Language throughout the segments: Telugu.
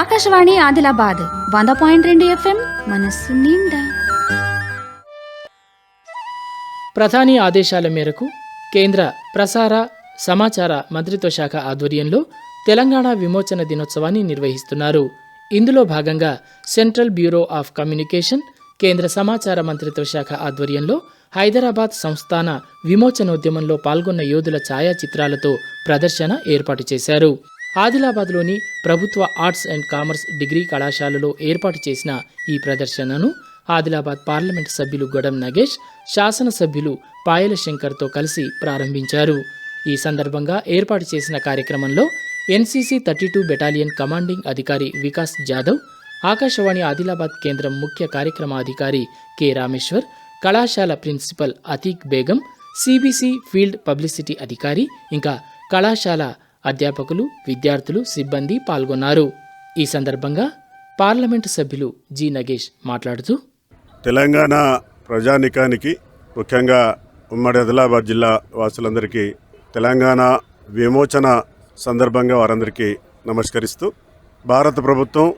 ఆకాశవాణి ఆదిలాబాద్ వంద పాయింట్ రెండు ఎఫ్ఎం మనస్సు నిండా. ప్రధాని ఆదేశాల మేరకు కేంద్ర ప్రసార సమాచార మంత్రిత్వ శాఖ ఆధ్వర్యంలో తెలంగాణ విమోచన దినోత్సవాన్ని నిర్వహిస్తున్నారు. ఇందులో భాగంగా సెంట్రల్ బ్యూరో ఆఫ్ కమ్యూనికేషన్ కేంద్ర సమాచార మంత్రిత్వ శాఖ ఆధ్వర్యంలో హైదరాబాద్ సంస్థాన విమోచనోద్యమంలో పాల్గొన్న యోధుల ఛాయాచిత్రాలతో ప్రదర్శన ఏర్పాటు చేశారు. ఆదిలాబాద్లోని ప్రభుత్వ ఆర్ట్స్ అండ్ కామర్స్ డిగ్రీ కళాశాలలో ఏర్పాటు చేసిన ఈ ప్రదర్శనను ఆదిలాబాద్ పార్లమెంట్ సభ్యులు గొడం నగేష్ శాసనసభ్యులు పాయల శంకర్తో కలిసి ప్రారంభించారు. ఈ సందర్భంగా ఏర్పాటు చేసిన కార్యక్రమంలో NCC thirty two battalion commanding అధికారి వికాస్ జాదవ్ ఆకాశవాణి ఆదిలాబాద్ కేంద్రం ముఖ్య కార్యక్రమాధికారి కె రామేశ్వర్ కళాశాల principal Atiq Begum CBC field publicity అధికారి ఇంకా కళాశాల అధ్యాపకులు విద్యార్థులు సిబ్బంది పాల్గొన్నారు. ఈ సందర్భంగా పార్లమెంటు సభ్యులు జి. నగేష్ మాట్లాడుతూ తెలంగాణ ప్రజానికానికి ముఖ్యంగా ఉమ్మడి ఆదిలాబాద్ జిల్లా వాసులందరికీ తెలంగాణ విమోచన సందర్భంగా వారందరికీ నమస్కరిస్తూ భారత ప్రభుత్వం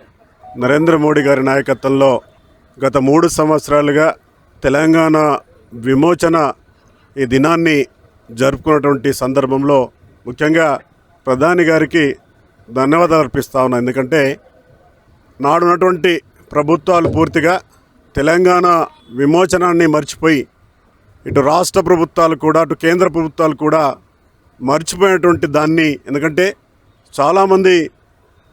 నరేంద్ర మోడీ గారి నాయకత్వంలో గత మూడు సంవత్సరాలుగా తెలంగాణ విమోచన ఈ దినాన్ని జరుపుకున్నటువంటి సందర్భంలో ముఖ్యంగా ప్రధాని గారికి ధన్యవాదాలు అర్పిస్తా ఉన్నాను ఎందుకంటే నాడున్నటువంటి ప్రభుత్వాలు పూర్తిగా తెలంగాణ విమోచనాన్ని మర్చిపోయి ఇటు రాష్ట్ర ప్రభుత్వాలు కూడా అటు కేంద్ర ప్రభుత్వాలు కూడా మర్చిపోయినటువంటి దాన్ని. ఎందుకంటే చాలామంది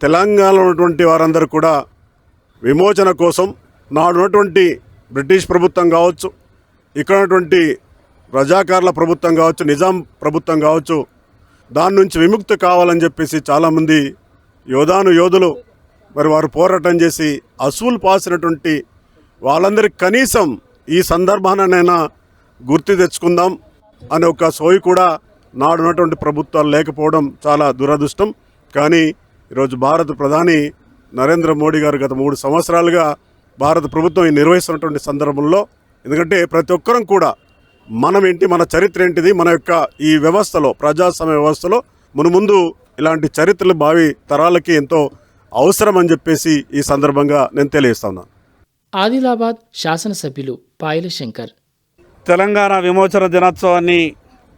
తెలంగాణలో ఉన్నటువంటి వారందరూ కూడా విమోచన కోసం నాడున్నటువంటి బ్రిటిష్ ప్రభుత్వం కావచ్చు ఇక్కడ ఉన్నటువంటి రజాకార్ల ప్రభుత్వం కావచ్చు నిజాం ప్రభుత్వం కావచ్చు దాని నుంచి విముక్తి కావాలని చెప్పేసి చాలామంది యోధాను యోధులు మరి వారు పోరాటం చేసి అసూలు పాసినటువంటి వాళ్ళందరికీ కనీసం ఈ సందర్భానైనా గుర్తు తెచ్చుకుందాం అనే ఒక సోయి కూడా నాడున్నటువంటి ప్రభుత్వాలు లేకపోవడం చాలా దురదృష్టం. కానీ ఈరోజు భారత ప్రధాని నరేంద్ర మోడీ గారు గత మూడు సంవత్సరాలుగా భారత ప్రభుత్వం నిర్వహిస్తున్నటువంటి సందర్భంలో ఎందుకంటే ప్రతి ఒక్కరం కూడా మనం ఏంటి మన చరిత్ర ఏంటిది మన యొక్క ఈ వ్యవస్థలో ప్రజాస్వామ్య వ్యవస్థలో మన ముందు ఇలాంటి చరిత్రలు భావి తరాలకి ఎంతో అవసరం అని చెప్పేసి ఈ సందర్భంగా నేను తెలియజేస్తా ఉన్నాను ఆదిలాబాద్ శాసనసభ్యులు పాయల శంకర్. తెలంగాణ విమోచన దినోత్సవాన్ని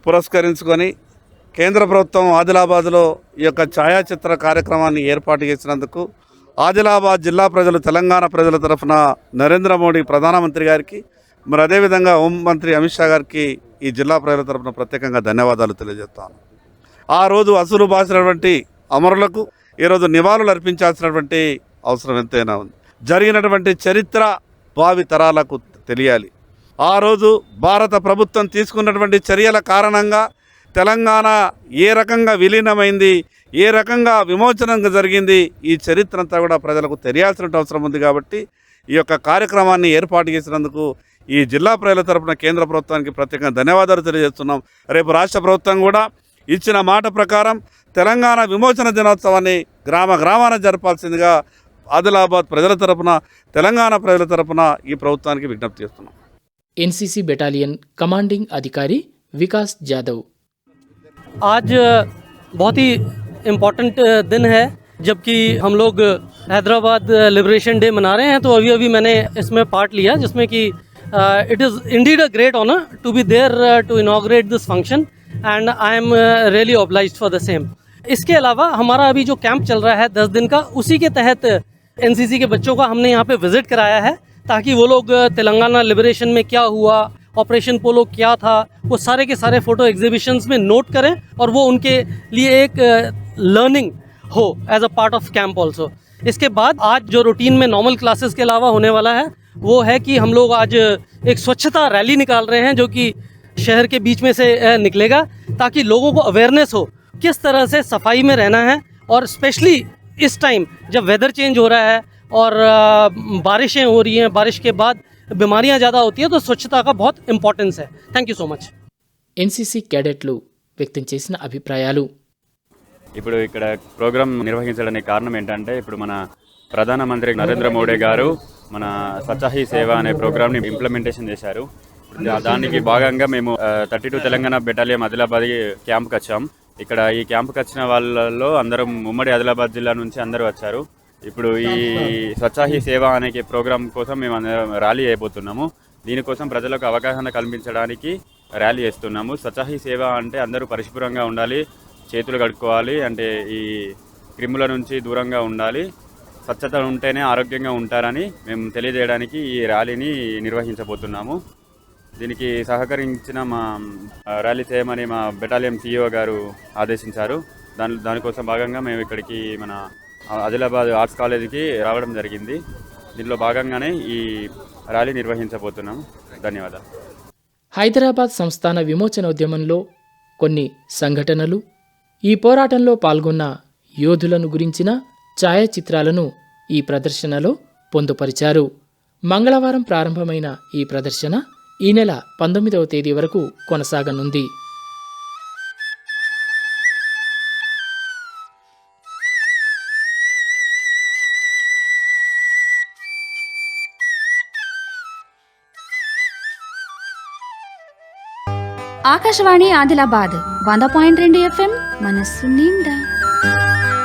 పురస్కరించుకొని కేంద్ర ప్రభుత్వం ఆదిలాబాద్లో ఈ యొక్క ఛాయాచిత్ర కార్యక్రమాన్ని ఏర్పాటు చేసినందుకు ఆదిలాబాద్ జిల్లా ప్రజలు తెలంగాణ ప్రజల తరఫున నరేంద్ర మోడీ ప్రధానమంత్రి గారికి మరి అదేవిధంగా హోంమంత్రి అమిత్ షా గారికి ఈ జిల్లా ప్రజల తరఫున ప్రత్యేకంగా ధన్యవాదాలు తెలియజేస్తాను. ఆ రోజు అసలు బాసినటువంటి అమరులకు ఈరోజు నివాళులు అర్పించాల్సినటువంటి అవసరం ఎంతైనా ఉంది. జరిగినటువంటి చరిత్ర భావి తరాలకు తెలియాలి. ఆ రోజు భారత ప్రభుత్వం తీసుకున్నటువంటి చర్యల కారణంగా తెలంగాణ ఏ రకంగా విలీనమైంది ఏ రకంగా విమోచనంగా జరిగింది ఈ చరిత్ర అంతా కూడా ప్రజలకు తెలియాల్సిన అవసరం ఉంది కాబట్టి ఈ యొక్క కార్యక్రమాన్ని ఏర్పాటు చేసినందుకు ఈ జిల్లా ప్రజల తరపున కేంద్ర ప్రభుత్వానికి ప్రత్యేకంగా ధన్యవాదాలు తెలియజేస్తున్నాం రేపు రాష్ట్ర ప్రభుత్వం కూడా ఇచ్చిన మాట ప్రకారం తెలంగాణ విమోచన దినోత్సవాన్ని గ్రామ గ్రామాన జరపాల్సిందిగా ఆదిలాబాద్ ప్రజల తరపున తెలంగాణ ప్రజల తరపున ఈ ప్రభుత్వానికి విజ్ఞప్తి చేస్తున్నాం ఎన్సీసీ బెటాలియన్ కమాండింగ్ అధికారి వికాస్ జాదవ్ आज बहुत ही इम्पोर्टेंट दिन है जबकि हम लोग हैदराबाद लिबरेशन डे मना रहे हैं तो अभी अभी मैंने इसमें पार्ट लिया जिसमें कि it is indeed a great honour to be there to inaugurate this function and I am really oblige for the same इसके अलावा हमारा अभी जो कैंप चल रहा है दस दिन का, उसी के तहत एनसीसी के बच्चों का हमने यहाँ पे विज़िट कराया है, ताकि वो लोग तेलंगाना लिबरेशन में क्या हुआ ऑपरेशन पोलो क्या था, वो सारे के सारे फ़ोटो एग्जीबिशंस में नोट करें, और वो उनके लिए एक लर्निंग हो as a part of camp also इसके बाद आज जो रूटीन में नॉर्मल क्लासेस के अलावा होने वाला है वो है कि हम लोग आज एक स्वच्छता रैली निकाल रहे हैं जो कि शहर के बीच में से अ, निकलेगा ताकि लोगों को अवेयरनेस हो किस तरह से सफाई में रहना है और स्पेशली इस टाइम जब वेदर चेंज हो रहा है और अ, बारिशें हो रही हैं बारिश के बाद बीमारियां ज़्यादा होती हैं तो स्वच्छता का बहुत इंपॉर्टेंस है thank you so much NCC క్యాడెట్లు వ్యక్తం చేసిన అభిప్రాయాలు ఇప్పుడు ఇక్కడ ప్రోగ్రాం నిర్వహించడానికి కారణం ఏంటంటే ఇప్పుడు మన ప్రధానమంత్రి నరేంద్ర మోడీ గారు మన సచాహి సేవ అనే ప్రోగ్రామ్ని ఇంప్లిమెంటేషన్ చేశారు. దానికి భాగంగా మేము thirty two Telangana battalion Adilabad క్యాంప్కి వచ్చాం. ఇక్కడ ఈ క్యాంప్కి వచ్చిన వాళ్ళలో అందరం ఉమ్మడి ఆదిలాబాద్ జిల్లా నుంచి అందరూ వచ్చారు. ఇప్పుడు ఈ స్వచ్ఛాహి సేవ అనే ప్రోగ్రాం కోసం మేము అందరం ర్యాలీ అయిపోతున్నాము. దీనికోసం ప్రజలకు అవగాహన కల్పించడానికి ర్యాలీ చేస్తున్నాము. స్వచ్ఛాహి సేవ అంటే అందరూ పరిశుభ్రంగా ఉండాలి చేతులు కడుక్కోవాలి అంటే ఈ క్రిముల నుంచి దూరంగా ఉండాలి. స్వచ్ఛత ఉంటేనే ఆరోగ్యంగా ఉంటారని మేము తెలియజేయడానికి ఈ ర్యాలీని నిర్వహించబోతున్నాము. దీనికి సహకరించిన మా ర్యాలీ చేయమని మా బెటాలియం సీఈఓ గారు ఆదేశించారు. దాని దానికోసం భాగంగా మేము ఇక్కడికి మన ఆదిలాబాద్ ఆర్ట్స్ కాలేజీకి రావడం జరిగింది. దీనిలో భాగంగానే ఈ ర్యాలీ నిర్వహించబోతున్నాము. ధన్యవాదాలు. హైదరాబాద్ సంస్థాన విమోచన ఉద్యమంలో కొన్ని సంఘటనలు ఈ పోరాటంలో పాల్గొన్న యోధులను గురించిన ఛాయాచిత్రాలను ఈ ప్రదర్శనలో పొందుపరిచారు. మంగళవారం ప్రారంభమైన ఈ ప్రదర్శన ఈ నెల పంతొమ్మిదవ తేదీ వరకు కొనసాగనుంది. ఆకాశవాణి ఆదిలాబాద్ వంద పాయింట్ రెండు ఎఫ్ఎం మనస్సు నిండా.